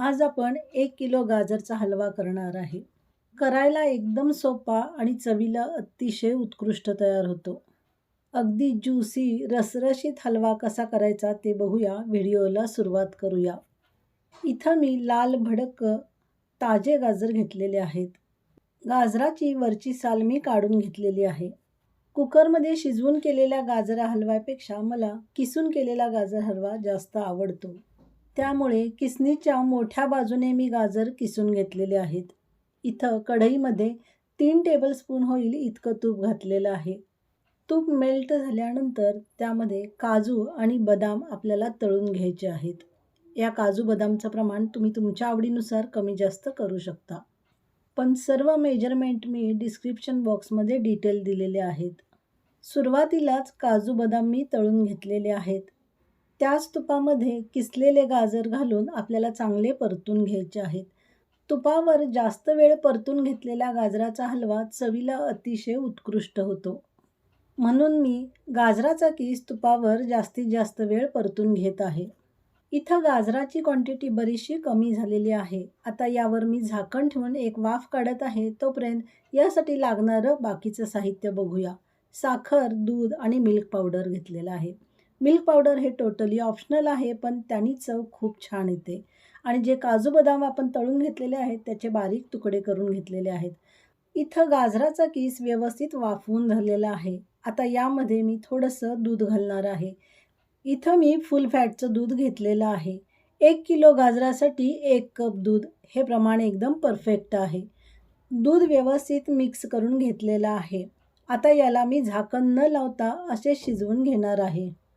आज आपण एक किलो गाजरचा हलवा करणार आहे. करायला एकदम सोपा आणि चवीला अतिशय उत्कृष्ट तयार होतो. अगदी ज्युसी रसरशीत हलवा कसा करायचा ते बघूया व्हिडिओला सुरुवात करूया. इथं मी लाल भडक ताजे गाजर घेतलेले आहेत. गाजराची वरची साल मी काढून घेतलेली आहे. कुकरमध्ये शिजवून केलेल्या गाजरा हलव्यापेक्षा मला किसून केलेला गाजर हलवा जास्त आवडतो. त्यामुळे किसनीच्या मोठ्या बाजूने मी गाजर किसून घेतलेले आहेत. इथं कढईमध्ये तीन टेबलस्पून होईल इतकं तूप घातलेलं आहे. तूप मेल्ट झाल्यानंतर त्यामध्ये काजू आणि बदाम आपल्याला तळून घ्यायचे आहेत. या काजू बदामचं प्रमाण तुम्ही तुमच्या आवडीनुसार कमी जास्त करू शकता. पण सर्व मेजरमेंट मी डिस्क्रिप्शन बॉक्समध्ये डिटेल दिलेले आहेत. सुरुवातीलाच काजू बदाम मी तळून घेतलेले आहेत. त्याच तुपामध्ये किसलेले गाजर घालून आपल्याला चांगले परतून घ्यायचे आहेत. तुपावर जास्त वेळ परतून घेतलेला गाजराचा हलवा चवीला अतिशय उत्कृष्ट होतो. म्हणून मी गाजराचा किस तुपावर जास्तीत जास्त वेळ परतून घेत आहे. इथं गाजराची क्वांटिटी बरीचशी कमी झालेली आहे. आता यावर मी झाकण ठेवून एक वाफ काढत आहे. तोपर्यंत यासाठी लागणारं बाकीचं साहित्य बघूया. साखर दूध आणि मिल्क पावडर घेतलेलं आहे. मिल्क पावडर हे टोटली ऑप्शनल आहे पण त्यांनी चव खूप छान येते. आणि जे काजू बदाम आपण तळून घेतलेले आहेत त्याचे बारीक तुकडे करून घेतलेले आहेत. इथं गाजराचा किस व्यवस्थित वाफवून झालेला आहे. आता यामध्ये मी थोडंसं दूध घालणार आहे. इथं मी फुल फॅटचं दूध घेतलेलं आहे. एक किलो गाजरासाठी एक कप दूध हे प्रमाण एकदम परफेक्ट आहे. दूध व्यवस्थित मिक्स करून घेतलेलं आहे. आता याला मी झाकण न लावता असे शिजवून घेणार आहे.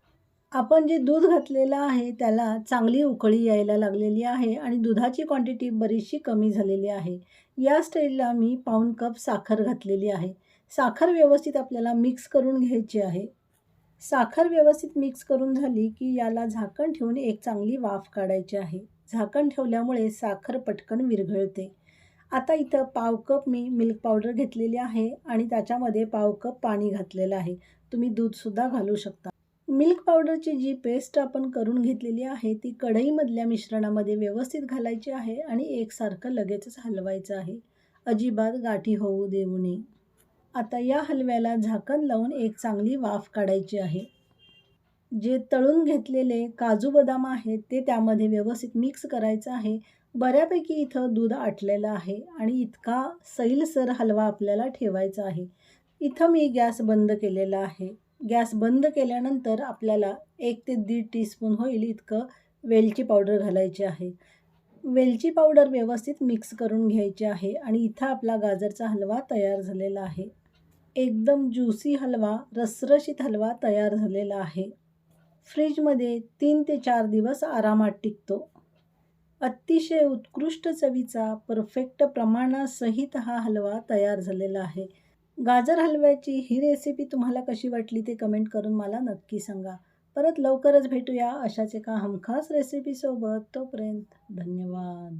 आपण जे दूध घातलेलं आहे त्याला चांगली उकळी यायला लागलेली आहे आणि दुधाची क्वांटिटी बरीचशी कमी झालेली आहे. या स्टेजला मी पाऊण कप साखर घातलेली आहे. साखर व्यवस्थित आपल्याला मिक्स करून घ्यायची आहे. साखर व्यवस्थित मिक्स करून झाली की याला झाकण ठेवून एक चांगली वाफ काढायची आहे. झाकण ठेवल्यामुळे साखर पटकन विरघळते. आता इथं पाव कप मी मिल्क पावडर घेतलेली आहे आणि त्याच्यामध्ये पाव कप पाणी घातलेलं आहे. तुम्ही दूधसुद्धा घालू शकता. मिल्क पावडरची जी पेस्ट आपण करून घेतलेली आहे ती कढईमधल्या मिश्रणामध्ये व्यवस्थित घालायची आहे आणि एकसारखं लगेचच हलवायचं आहे. अजिबात गाठी होऊ देऊ नये. आता या हलव्याला झाकण लावून एक चांगली वाफ काढायची आहे. जे तळून घेतलेले काजू बदाम आहेत ते त्यामध्ये व्यवस्थित मिक्स करायचं आहे. बऱ्यापैकी इथं दूध आटलेलं आहे आणि इतका सैलसर हलवा आपल्याला ठेवायचा आहे. इथं मी गॅस बंद केलेला आहे. गॅस बंद केल्यानंतर आपल्याला एक ते दीड टीस्पून होईल इतकं वेलची पावडर घालायची आहे. वेलची पावडर व्यवस्थित मिक्स करून घ्यायची आहे आणि इथं आपला गाजरचा हलवा तयार झालेला आहे. एकदम ज्युसी हलवा रसरशीत हलवा तयार झालेला आहे. फ्रीजमध्ये तीन ते चार दिवस आरामात टिकतो. अतिशय उत्कृष्ट चवीचा परफेक्ट प्रमाणासहित हा हलवा तयार झालेला आहे. गाजर हलव्याची ही रेसिपी तुम्हाला कशी वाटली ते कमेंट करून मला नक्की सांगा. परत लवकरच भेटूया अशाच एका हमखास रेसिपीसोबत तोपर्यंत धन्यवाद.